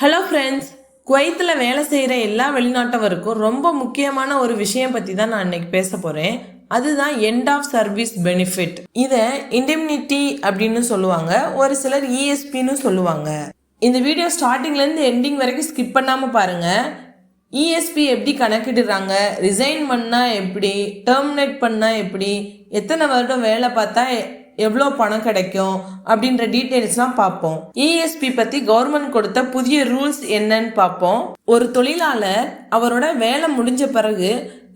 Hello friends குவைத்தில் வேலை செய்கிற எல்லா வெளிநாட்டவருக்கும் ரொம்ப முக்கியமான ஒரு விஷயம் பற்றி தான் நான் இன்றைக்கி பேச போகிறேன் அதுதான் எண்ட் ஆஃப் சர்வீஸ் பெனிஃபிட் இதை இண்டெம்னிட்டி அப்படின்னு சொல்லுவாங்க. ஒரு சிலர் இஎஸ்பின்னு சொல்லுவாங்க. இந்த வீடியோ ஸ்டார்டிங்லேருந்து எண்டிங் வரைக்கும் ஸ்கிப் பண்ணாமல் பாருங்கள் இஎஸ்பி எப்படி கணக்கிடுறாங்க? ரிசைன் பண்ணால் எப்படி? டெர்மினேட் பண்ணால் எப்படி? எத்தனை வருடம் வேலை பார்த்தா எவ்வளோ பணம் கிடைக்கும் அப்படின்ற டீட்டெயில்ஸ்லாம் பார்ப்போம். இஎஸ்பி பற்றி கவர்மெண்ட் கொடுத்த புதிய ரூல்ஸ் என்னன்னு பார்ப்போம். ஒரு தொழிலாளர் அவரோட வேலை முடிஞ்ச பிறகு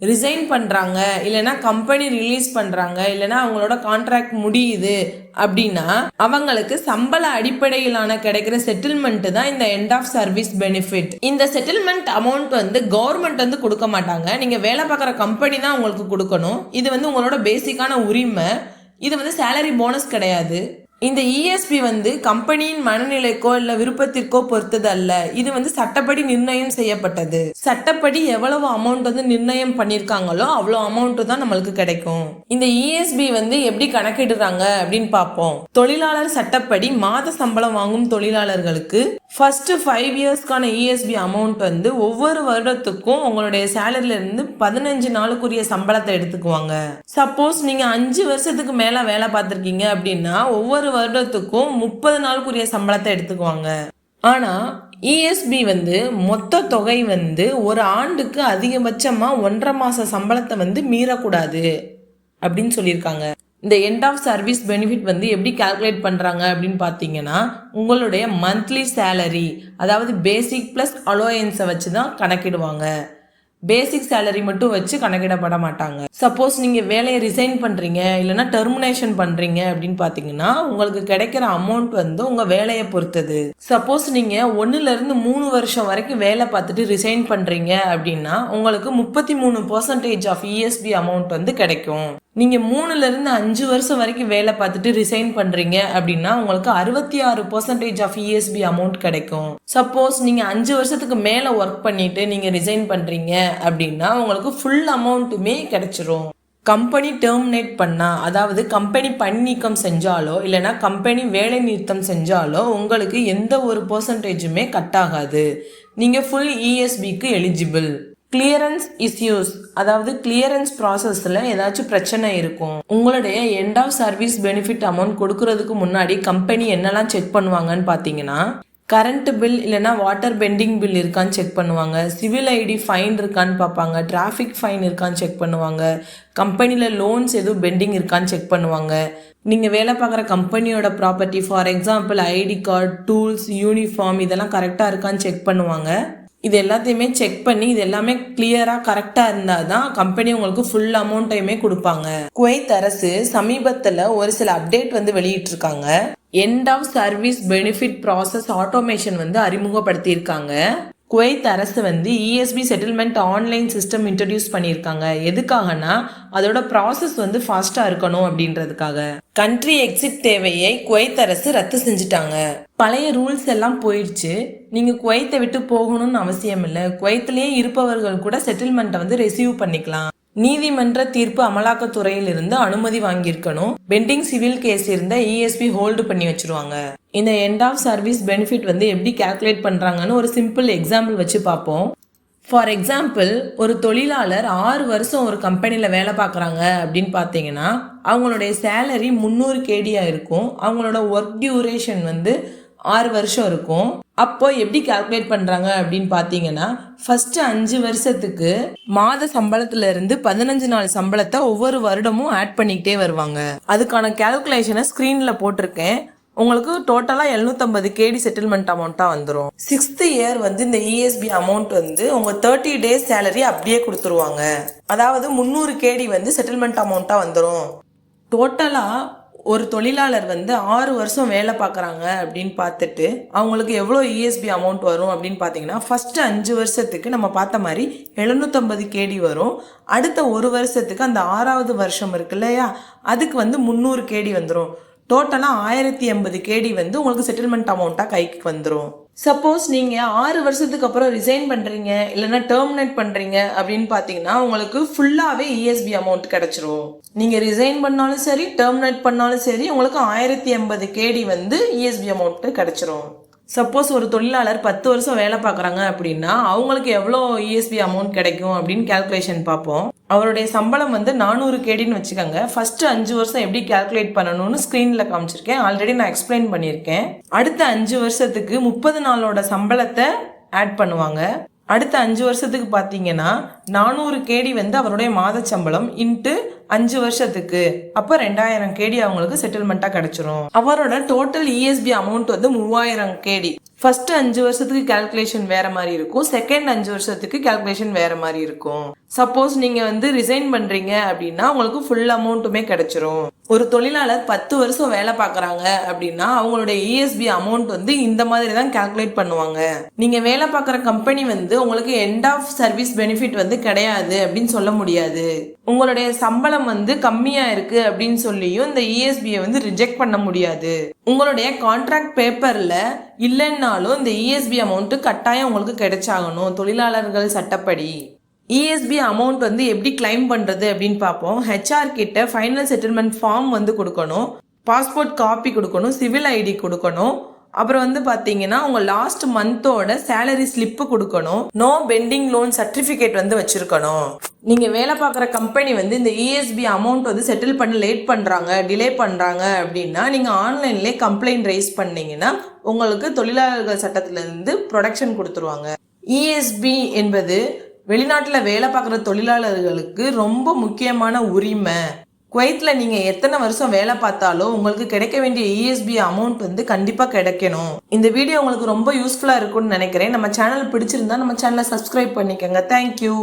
ரிசைன் பண்ணுறாங்க இல்லைன்னா கம்பெனி ரிலீஸ் பண்ணுறாங்க இல்லைன்னா அவங்களோட கான்ட்ராக்ட் முடியுது அப்படின்னா அவங்களுக்கு சம்பள அடிப்படையிலான கிடைக்கிற செட்டில்மெண்ட் தான் இந்த எண்ட் ஆஃப் சர்வீஸ் பெனிஃபிட் இந்த செட்டில்மெண்ட் அமௌண்ட் வந்து கவர்மெண்ட் வந்து கொடுக்க மாட்டாங்க. நீங்கள் வேலை பார்க்குற கம்பெனி தான் உங்களுக்கு கொடுக்கணும். இது வந்து உங்களோட பேசிக்கான உரிமை. இது வந்து சேலரி போனஸ் கிடையாது. இந்த இஎஸ்பி வந்து கம்பெனியின் மனநிலைக்கோ இல்ல விருப்பத்திற்கோ பொறுத்தது அல்ல இது வந்து சட்டப்படி நிர்ணயம் செய்யப்பட்டது. சட்டப்படி எவ்வளவு அமௌண்ட் வந்து நிர்ணயம் பண்ணிருக்காங்களோ அவ்வளோ அமௌண்ட் தான் நம்மளுக்கு கிடைக்கும். இந்த இஎஸ்பி வந்து எப்படி கணக்கிடுறாங்க அப்படின்னு பார்ப்போம். தொழிலாளர் சட்டப்படி மாத சம்பளம் வாங்கும் தொழிலாளர்களுக்கு ஃபர்ஸ்ட் ஃபைவ் இயர்ஸ்க்கான இஎஸ்பி அமௌண்ட் வந்து ஒவ்வொரு வருடத்துக்கும் உங்களுடைய சேலரில இருந்து பதினஞ்சு நாளுக்குரிய சம்பளத்தை எடுத்துக்குவாங்க. சப்போஸ் நீங்க அஞ்சு வருஷத்துக்கு மேல வேலை பார்த்துருக்கீங்க அப்படின்னா ஒவ்வொரு வருடத்துக்கும் முப்பது நாளுக்குரிய சம்பளத்தை எடுத்துக்குவாங்க. ஆனால் இஎஸ்பி வந்து மொத்த தொகை வந்து ஒரு ஆண்டுக்கு அதிகபட்சமாக ஒன்றரை மாத சம்பளத்தை வந்து மீறக்கூடாது அப்படின்னு சொல்லியிருக்காங்க. இந்த எண்ட் ஆஃப் சர்வீஸ் பெனிஃபிட் வந்து எப்படி கால்குலேட் பண்ணுறாங்க அப்படின்னு பார்த்தீங்கன்னா உங்களுடைய மந்த்லி சேலரி அதாவது பேசிக் ப்ளஸ் அலோயன்ஸை வச்சு தான் கணக்கிடுவாங்க. பேசிக் சேலரி மட்டும் வச்சு கணக்கிடப்பட மாட்டாங்க. சப்போஸ் நீங்கள் வேலையை ரிசைன் பண்ணுறீங்க இல்லைன்னா டெர்மினேஷன் பண்ணுறீங்க அப்படின்னு பார்த்தீங்கன்னா உங்களுக்கு கிடைக்கிற அமௌண்ட் வந்து உங்கள் வேலையை பொறுத்தது. சப்போஸ் நீங்கள் ஒன்றுலேருந்து மூணு வருஷம் வரைக்கும் வேலை பார்த்துட்டு ரிசைன் பண்ணுறீங்க அப்படின்னா உங்களுக்கு முப்பத்தி மூணு பர்சன்டேஜ் ஆஃப் இஎஸ்பி அமௌண்ட் வந்து கிடைக்கும். நீங்க மூணுலேருந்து அஞ்சு வருஷம் வரைக்கும் வேலை பார்த்துட்டு ரிசைன் பண்றீங்க அப்படின்னா உங்களுக்கு அறுபத்தி ஆறு பர்சன்டேஜ் ஆஃப் இஎஸ்பி அமௌண்ட் கிடைக்கும். சப்போஸ் நீங்க அஞ்சு வருஷத்துக்கு மேல ஒர்க் பண்ணிட்டு நீங்க ரிசைன் பண்றீங்க அப்படின்னா உங்களுக்கு ஃபுல் அமௌண்ட்டுமே கிடைச்சிரும். கம்பெனி டெர்மினேட் பண்ணால் அதாவது கம்பெனி பணிநீக்கம் செஞ்சாலோ இல்லைன்னா கம்பெனி வேலை நிறுத்தம் செஞ்சாலோ உங்களுக்கு எந்த ஒரு பர்சன்டேஜுமே கட் ஆகாது. நீங்கள் ஃபுல் இஎஸ்பிக்கு எலிஜிபிள் கிளியரன்ஸ் இஸ்யூஸ் அதாவது கிளியரன்ஸ் ப்ராசஸில் ஏதாச்சும் பிரச்சனை இருக்கும். உங்களுடைய end of service benefit amount கொடுக்கறதுக்கு முன்னாடி கம்பெனி என்னெல்லாம் செக் பண்ணுவாங்கன்னு பார்த்தீங்கன்னா கரண்ட் பில் இல்லைன்னா வாட்டர் பெண்டிங் பில் இருக்கான்னு செக் பண்ணுவாங்க. சிவில் ஐடி ஃபைன் இருக்கான்னு பார்ப்பாங்க. டிராஃபிக் ஃபைன் இருக்கான்னு செக் பண்ணுவாங்க. கம்பெனியில் லோன்ஸ் எதுவும் பெண்டிங் இருக்கான்னு செக் பண்ணுவாங்க. நீங்கள் வேலை பார்க்குற கம்பெனியோட property for example ID card tools uniform இதெல்லாம் கரெக்டாக இருக்கான்னு செக் பண்ணுவாங்க. இது எல்லாத்தையுமே செக் பண்ணி இது எல்லாமே கிளியராக கரெக்டாக இருந்தால் தான் கம்பெனி உங்களுக்கு ஃபுல் அமௌண்ட்டையுமே கொடுப்பாங்க. குவைத் அரசு சமீபத்தில் ஒரு சில அப்டேட் வந்து வெளியிட்டிருக்காங்க. End of service benefit process automation வந்து அறிமுகப்படுத்தியிருக்காங்க. குவைத் அரசு வந்து ESP settlement online system introduce பண்ணியிருக்காங்க. எதுக்காகனா அதோட ப்ராசஸ் வந்து ஃபாஸ்ட்டாக இருக்கணும் அப்படின்றதுக்காக. கண்ட்ரி எக்ஸிட் தேவையை குவைத் அரசு ரத்து செஞ்சுட்டாங்க. பழைய ரூல்ஸ் எல்லாம் போயிடுச்சு. நீங்கள் குவைத்தை விட்டு போகணும்னு அவசியம் இல்லை. குவைத்திலேயே இருப்பவர்கள் கூட செட்டில்மெண்ட்டை வந்து ரிசீவ் பண்ணிக்கலாம். நீதிமன்ற தீர்ப்பு அமலாக்கத்துறையில் இருந்து அனுமதி வாங்கியிருக்கணும். பெண்டிங் சிவில் கேஸ் இருந்த இஎஸ்பி ஹோல்டு பண்ணி வச்சிருவாங்க. இந்த எண்ட் ஆஃப் சர்வீஸ் பெனிஃபிட் வந்து எப்படி கால்குலேட் பண்றாங்கன்னு ஒரு சிம்பிள் எக்ஸாம்பிள் வச்சு பார்ப்போம். ஃபார் எக்ஸாம்பிள் ஒரு தொழிலாளர் ஆறு வருஷம் ஒரு கம்பெனியில் வேலை பார்க்குறாங்க அப்படின்னு பார்த்தீங்கன்னா அவங்களுடைய சேலரி முந்நூறு கேடியாக இருக்கும். அவங்களோட ஒர்க் டியூரேஷன் வந்து ஆறு வருஷம் இருக்கும். அப்போ எப்படி கால்குலேட் பண்ணுறாங்க அப்படின்னு பார்த்தீங்கன்னா ஃபர்ஸ்ட் அஞ்சு வருஷத்துக்கு மாத சம்பளத்துல இருந்து பதினஞ்சு நாள் சம்பளத்தை ஒவ்வொரு வருடமும் ஆட் பண்ணிக்கிட்டே வருவாங்க. அதுக்கான கால்குலேஷனை ஸ்க்ரீனில் போட்டிருக்கேன். உங்களுக்கு டோட்டலாக எழுநூத்தம்பது கேடி செட்டில்மெண்ட் அமௌண்ட்டாக வந்துடும் சிக்ஸ்த் இயர் வந்து இந்த இஎஸ்பி அமௌண்ட் வந்து உங்கள் தேர்ட்டி டேஸ் சேலரி அப்படியே கொடுத்துருவாங்க. அதாவது முந்நூறு கேடி வந்து செட்டில்மெண்ட் அமௌண்ட்டாக வந்துடும் டோட்டலாக ஒரு தொழிலாளர் வந்து ஆறு வருஷம் வேலை பார்க்குறாங்க அப்படின்னு பார்த்துட்டு அவங்களுக்கு எவ்வளோ இஎஸ்பி அமௌண்ட் வரும் அப்படின்னு பார்த்தீங்கன்னா ஃபஸ்ட்டு அஞ்சு வருஷத்துக்கு நம்ம பார்த்த மாதிரி எழுநூற்றம்பது கேடி வரும். அடுத்த ஒரு வருஷத்துக்கு அந்த ஆறாவது வருஷம் இருக்கு இல்லையா அதுக்கு வந்து முந்நூறு கேடி வந்துடும் டோட்டலாக ஆயிரத்தி எண்பது கேடி வந்து உங்களுக்கு செட்டில்மெண்ட் அமௌண்ட்டாக கைக்கு வந்துடும் சப்போஸ் நீங்கள் ஆறு வருஷத்துக்கு அப்புறம் ரிசைன் பண்ணுறீங்க இல்லைன்னா டெர்மினேட் பண்ணுறீங்க அப்படின்னு பார்த்தீங்கன்னா உங்களுக்கு ஃபுல்லாகவே இஎஸ்பி அமௌண்ட் கிடச்சிரும். நீங்கள் ரிசைன் பண்ணாலும் சரி டெர்மினேட் பண்ணாலும் சரி உங்களுக்கு ஆயிரத்தி எண்பது கேடி வந்து இஎஸ்பி அமௌண்ட்டு கிடச்சிரும். சப்போஸ் ஒரு தொழிலாளர் பத்து வருஷம் வேலை பார்க்குறாங்க அப்படின்னா அவங்களுக்கு எவ்வளோ இஎஸ்பி அமௌண்ட் கிடைக்கும் அப்படின்னு கேல்குலேஷன் பார்ப்போம். அவருடைய சம்பளம் வந்து நானூறு கேடின்னு வச்சுக்கோங்க. ஃபஸ்ட்டு அஞ்சு வருஷம் எப்படி கால்குலேட் பண்ணணும்னு ஸ்க்ரீனில் காமிச்சிருக்கேன். ஆல்ரெடி நான் எக்ஸ்பிளைன் பண்ணியிருக்கேன். அடுத்த அஞ்சு வருஷத்துக்கு முப்பது நாளோட சம்பளத்தை ஆட் பண்ணுவாங்க. அடுத்த அஞ்சு வருஷத்துக்கு பார்த்தீங்கன்னா நானூறு கேடி வந்து அவருடைய மாத சம்பளம் இன்ட்டு அஞ்சு வருஷத்துக்கு அப்போ ரெண்டாயிரம் கேடி அவங்களுக்கு செட்டில்மெண்ட்டாக கிடைச்சிரும். அவரோட டோட்டல் இஎஸ்பி அமௌண்ட் வந்து மூவாயிரம் கேடி. ஃபர்ஸ்ட் அஞ்சு வருஷத்துக்கு கால்குலேஷன் வேற மாதிரி இருக்கும். செகண்ட் அஞ்சு வருஷத்துக்கு கால்குலேஷன் வேற மாதிரி இருக்கும். சப்போஸ் நீங்க வந்து ரிசைன் பண்றீங்க அப்படின்னா உங்களுக்கு ஃபுல் அமௌண்ட்டுமே கிடைச்சிரும். ஒரு தொழிலாளர் பத்து வருஷம் வேலை பார்க்குறாங்க அப்படின்னா அவங்களுடைய இஎஸ்பி அமௌண்ட் வந்து இந்த மாதிரி தான் கால்குலேட் பண்ணுவாங்க. நீங்க வேலை பார்க்குற கம்பெனி வந்து உங்களுக்கு எண்ட் ஆஃப் சர்வீஸ் பெனிஃபிட் வந்து கிடையாது அப்படின்னு சொல்ல முடியாது. உங்களுடைய சம்பளம் வந்து கம்மியா இருக்கு அப்படின்னு சொல்லியும் இந்த இஎஸ்பியை வந்து ரிஜெக்ட் பண்ண முடியாது. உங்களுடைய கான்ட்ராக்ட் பேப்பர்ல இல்லைன்னாலும் இந்த இஎஸ்பி அமௌண்ட்டு கட்டாயம் உங்களுக்கு கிடைச்சாகணும். தொழிலாளர்கள் சட்டப்படி. இஎஸ்பி அமௌண்ட் வந்து எப்படி கிளைம் பண்ணுறது அப்படின்னு பார்ப்போம். ஹெச்ஆர் கிட்ட ஃபைனல் செட்டில்மெண்ட் ஃபார்ம் வந்து கொடுக்கணும். பாஸ்போர்ட் காப்பி கொடுக்கணும். சிவில் ஐடி கொடுக்கணும். அப்புறம் வந்து பார்த்தீங்கன்னா உங்கள் லாஸ்ட் மந்தோட சேலரி ஸ்லிப்பு கொடுக்கணும். நோ பெண்டிங் லோன் சர்டிஃபிகேட் வந்து வச்சுருக்கணும். நீங்கள் வேலை பார்க்குற கம்பெனி வந்து இந்த இஎஸ்பி அமௌண்ட் வந்து செட்டில் பண்ண லேட் பண்ணுறாங்க டிலே பண்ணுறாங்க அப்படின்னா நீங்கள் ஆன்லைன்லேயே கம்ப்ளைண்ட் ரைஸ் பண்ணீங்கன்னா உங்களுக்கு தொழிலாளர்கள் சட்டத்திலேருந்து ப்ரொடக்ஷன் கொடுத்துருவாங்க. இஎஸ்பி என்பது வெளிநாட்டில் வேலை பார்க்குற தொழிலாளர்களுக்கு ரொம்ப முக்கியமான உரிமை. குவைத்தில் நீங்கள் எத்தனை வருஷம் வேலை பார்த்தாலும் உங்களுக்கு கிடைக்க வேண்டிய இஎஸ்பி அமௌண்ட் வந்து கண்டிப்பாக கிடைக்கணும். இந்த வீடியோ உங்களுக்கு ரொம்ப யூஸ்ஃபுல்லாக இருக்கும்னு நினைக்கிறேன். நம்ம சேனல் பிடிச்சிருந்தா நம்ம சேனலை சப்ஸ்கிரைப் பண்ணிக்கோங்க. தேங்க்யூ